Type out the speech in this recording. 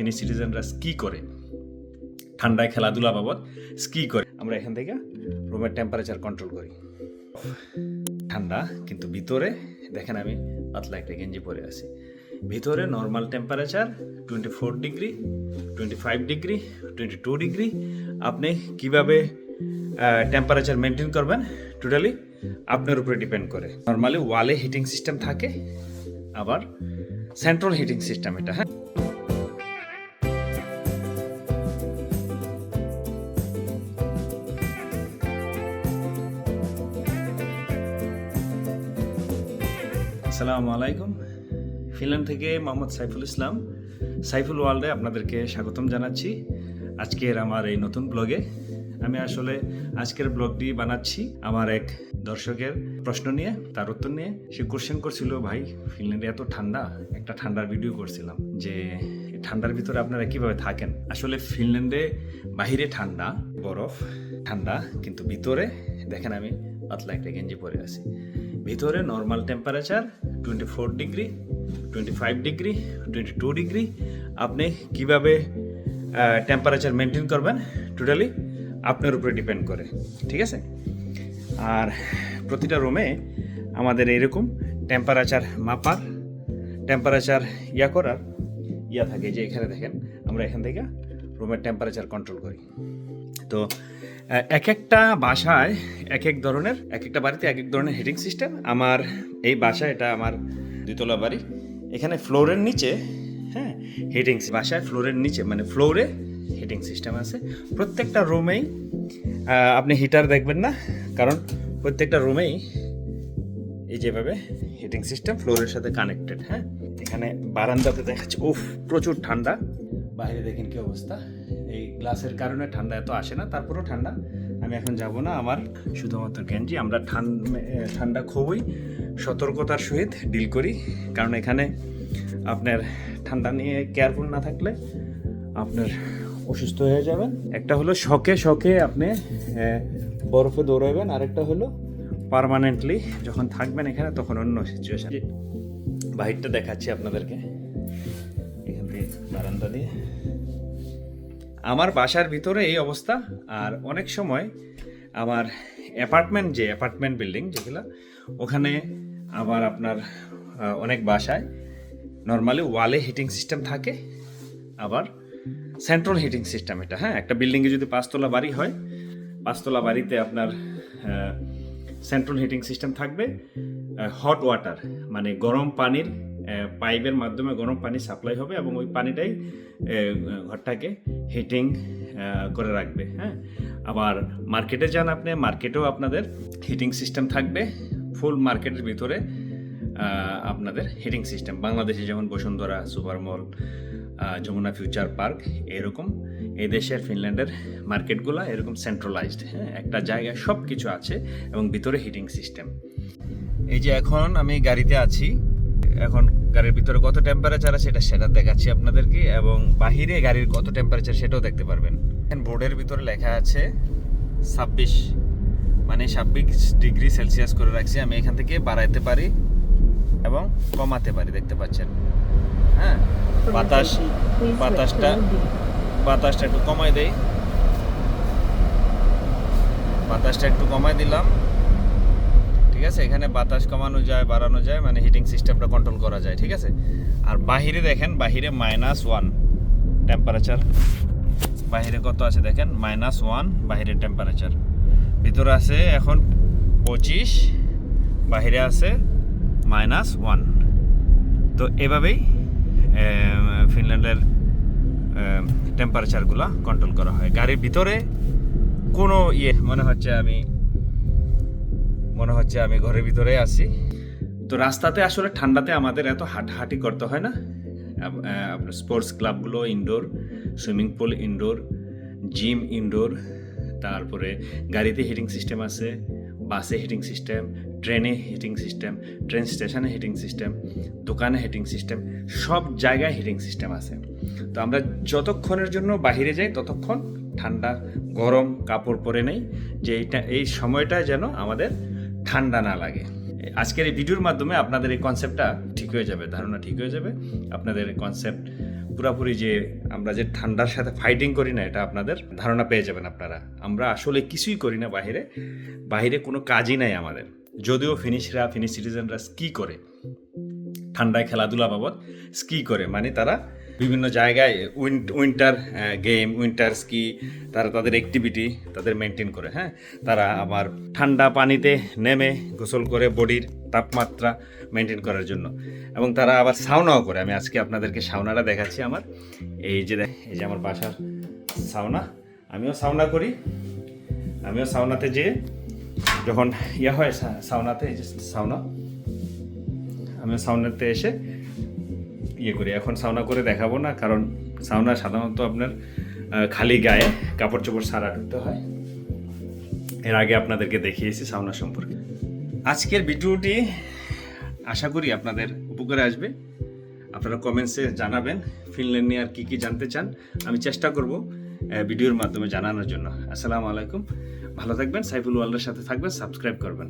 Finish সিটিজেনরা ski করে। ঠান্ডায় খেলাধুলা বাবদ স্কি করে। আমরা এখান থেকে রুমের টেম্পারেচার কন্ট্রোল করি। ঠান্ডা, কিন্তু ভিতরে, দেখেন আমি পাতলা একটা গেঞ্জি পরে আছি। ভিতরে normal temperature twenty four degree twenty five degree twenty two degree আপনি কীভাবে টেম্পারেচার মেনটেন করবেন? টোটালি আপনার উপরে ডিপেন্ড করে। নর্মালি ওয়ালে হিটিং সিস্টেম থাকে, আবার সেন্ট্রাল হিটিং সিস্টেম এটা হ্যাঁ? আসসালামু আলাইকুম। ফিনল্যান্ড থেকে মোহাম্মদ সাইফুল ইসলাম। সাইফুল ওয়ার্ল্ডে আপনাদেরকে স্বাগতম জানাচ্ছি। আজকের আমার এই নতুন ব্লগে আমি আসলে আজকের ব্লগটি বানাচ্ছি আমার এক দর্শকের প্রশ্ন নিয়ে, তার উত্তর নিয়ে। সে কোশ্চেন করছিল, ভাই, ফিনল্যান্ডে এত ঠান্ডা? একটা ঠান্ডার ভিডিও করছিলাম যে, ঠান্ডার ভিতরে আপনারা কীভাবে থাকেন? আসলে ফিনল্যান্ডে বাহিরে ঠান্ডা, বরফ ঠান্ডা, কিন্তু ভিতরে, দেখেন আমি পাতলা একটা গেঞ্জি পরে আছি। ভিতরে normal temperature twenty four degree, twenty five degree, twenty two degree. আপনি কীভাবে টেম্পারেচার মেনটেন করবেন? টোটালি আপনার উপরে ডিপেন্ড করে, ঠিক আছে? আর প্রতিটা রুমে আমাদের এরকম টেম্পারেচার মাপার টেম্পারেচার ইয়া করার ইয়া থাকে যে এখানে দেখেন, আমরা এখান থেকে রুমের টেম্পারেচার কন্ট্রোল করি। তো এক একটা বাসায় এক এক ধরনের এক একটা বাড়িতে এক এক ধরনের হিটিং সিস্টেম আমার এই বাসা, এটা আমার দুতলা বাড়ি। এখানে ফ্লোরের নিচে হ্যাঁ হিটিং বাসায় ফ্লোরের নিচে মানে ফ্লোরে হিটিং সিস্টেম আছে। প্রত্যেকটা রুমেই আপনি হিটার দেখবেন না, কারণ প্রত্যেকটা রুমেই এই যেভাবে হিটিং সিস্টেম ফ্লোরের সাথে কানেক্টেড হ্যাঁ। এখানে বারান্দাতে দেখাচ্ছে উফ, প্রচুর ঠান্ডা। বাইরে দেখেন কি অবস্থা। এই গ্লাসের কারণে ঠান্ডা এত আসে না, তারপরেও ঠান্ডা। আমি এখন যাব না আমার শুধুমাত্র গেঞ্জি। আমরা ঠান্ডা খুবই সতর্কতার সহিত ডিল করি। কারণ এখানে আপনার ঠান্ডা নিয়ে কেয়ারফুল না থাকলে আপনার অসুস্থ হয়ে যাবেন। একটা হলো শখে শখে আপনি বরফে দৌড়াবেন। আরেকটা হলো পার্মানেন্টলি যখন থাকবেন এখানে, তখন অন্য সিচুয়েশন বাহিরটা দেখাচ্ছি আপনাদেরকে। বারান্দা দিয়ে। আমার বাসার ভিতরে এই অবস্থা, আর অনেক সময় আমার অ্যাপার্টমেন্ট, যে অ্যাপার্টমেন্ট বিল্ডিং যেগুলো, ওখানে আবার আপনার অনেক বাসায় নর্মালি ওয়ালে হিটিং সিস্টেম থাকে, আবার সেন্ট্রাল হিটিং সিস্টেম এটা হ্যাঁ? একটা বিল্ডিংয়ে যদি পাঁচতলা বাড়ি হয়, পাঁচতলা বাড়িতে আপনার সেন্ট্রাল হিটিং সিস্টেম থাকবে হট ওয়াটার মানে গরম পানির পাইপের মাধ্যমে গরম পানি সাপ্লাই হবে এবং ওই পানিটাই ঘরটাকে হিটিং করে রাখবে হ্যাঁ? আবার মার্কেটে যান আপনি মার্কেটেও আপনাদের হিটিং সিস্টেম থাকবে ফুল মার্কেটের ভিতরে আপনাদের হিটিং সিস্টেম বাংলাদেশে যেমন Bashundhara super mall Jamuna future park এরকম এই দেশের ফিনল্যান্ডের মার্কেটগুলো এরকম সেন্ট্রালাইজড হ্যাঁ? একটা জায়গায় সব কিছু আছে এবং ভিতরে হিটিং সিস্টেম এই যে এখন আমি গাড়িতে আছি এখন গাড়ির ভিতরে কত টেম্পারেচার আছে এটা সেটা দেখাচ্ছি আপনাদেরকে এবং বাহিরে গাড়ির কত টেম্পারেচার সেটাও দেখতে পারবেন। বোর্ডের ভিতরে লেখা আছে ছাব্বিশ মানে ছাব্বিশ ডিগ্রি সেলসিয়াস করে রাখছি আমি এখান থেকে বাড়াইতে পারি এবং কমাতে পারি দেখতে পাচ্ছেন। হ্যাঁ বাতাস বাতাসটা বাতাসটা একটু কমাই দেই। বাতাসটা একটু কমাই দিলাম। ঠিক আছে? এখানে বাতাস কমানো যায়, বাড়ানো যায় মানে হিটিং সিস্টেমটা কন্ট্রোল করা যায়, ঠিক আছে? আর বাহিরে দেখেন, বাহিরে মাইনাস ওয়ান টেম্পারেচার বাহিরে কত আছে দেখেন? মাইনাস ওয়ান বাহিরের টেম্পারেচার ভিতরে আছে এখন পঁচিশ, বাহিরে আছে মাইনাস ওয়ান তো এভাবেই ফিনল্যান্ডের টেম্পারেচারগুলো কন্ট্রোল করা হয়। গাড়ির ভিতরে কোনো ইয়ে মনে হচ্ছে আমি মনে হচ্ছে আমি ঘরের ভিতরে আছি। তো রাস্তাতে আসলে ঠান্ডাতে আমাদের এত হাঁটাহাঁটি করতে হয় না। আপনার sports ক্লাবগুলো indoor swimming pool indoor gym indoor তারপরে গাড়িতে হিটিং সিস্টেম আছে বাসে হিটিং সিস্টেম ট্রেনে হিটিং সিস্টেম ট্রেন স্টেশনে হিটিং সিস্টেম দোকানে হিটিং সিস্টেম সব জায়গায় হিটিং সিস্টেম আছে। তো আমরা যতক্ষণের জন্য বাইরে যাই, ততক্ষণ ঠান্ডা গরম কাপড় পরে নেই, যে এইটা, এই সময়টা যেন আমাদের ঠান্ডা না লাগে। আজকের এই ভিডিওর মাধ্যমে আপনাদের এই কনসেপ্টটা ঠিক হয়ে যাবে, ধারণা ঠিক হয়ে যাবে। আপনাদের কনসেপ্ট পুরাপুরি যে আমরা যে ঠান্ডার সাথে ফাইটিং করি না, এটা আপনাদের ধারণা পেয়ে যাবেন আপনারা। আমরা আসলে কিছুই করি না বাইরে বাইরে কোনো কাজই নাই আমাদের। যদিও ফিনিশরা, ফিনিশ সিটিজেনরা স্কি করে। ঠান্ডায় খেলাধুলা বাবদ স্কি করে মানে তারা বিভিন্ন জায়গায় উইন্টার গেম, উইন্টার স্কি, তারা তাদের অ্যাক্টিভিটি তাদের মেনটেন করে হ্যাঁ? তারা আবার ঠান্ডা পানিতে নেমে গোসল করে বডির তাপমাত্রা মেনটেন করার জন্য। এবং তারা আবার সাউনাও করে। আমি আজকে আপনাদেরকে সাউনাটা দেখাচ্ছি আমার। এই যে এই যে আমার বাসার সাউনা আমিও সাউনা করি। আমিও সাউনাতে যেয়ে যখন ইয়া হয় সাউনাতে এই যে সাউনা আমি সাউনাতে এসে ইয়ে করি। এখন সাউনা করে দেখাবো না, কারণ সাউনা সাধারণত আপনার খালি গায়ে কাপড় চোপড় সারা ঢুকতে হয়। এর আগে আপনাদেরকে দেখিয়েছি সাউনা সম্পর্কে। আজকের ভিডিওটি আশা করি আপনাদের উপকারে আসবে। আপনারা কমেন্টসে জানাবেন, ফিনল্যান্ড নিয়ে আর কী কী জানতে চান। আমি চেষ্টা করব ভিডিওর মাধ্যমে জানানোর জন্য। আসসালামু আলাইকুম। ভালো থাকবেন, সাইফুল ওয়ার্ল্ডের সাথে থাকবেন, সাবস্ক্রাইব করবেন।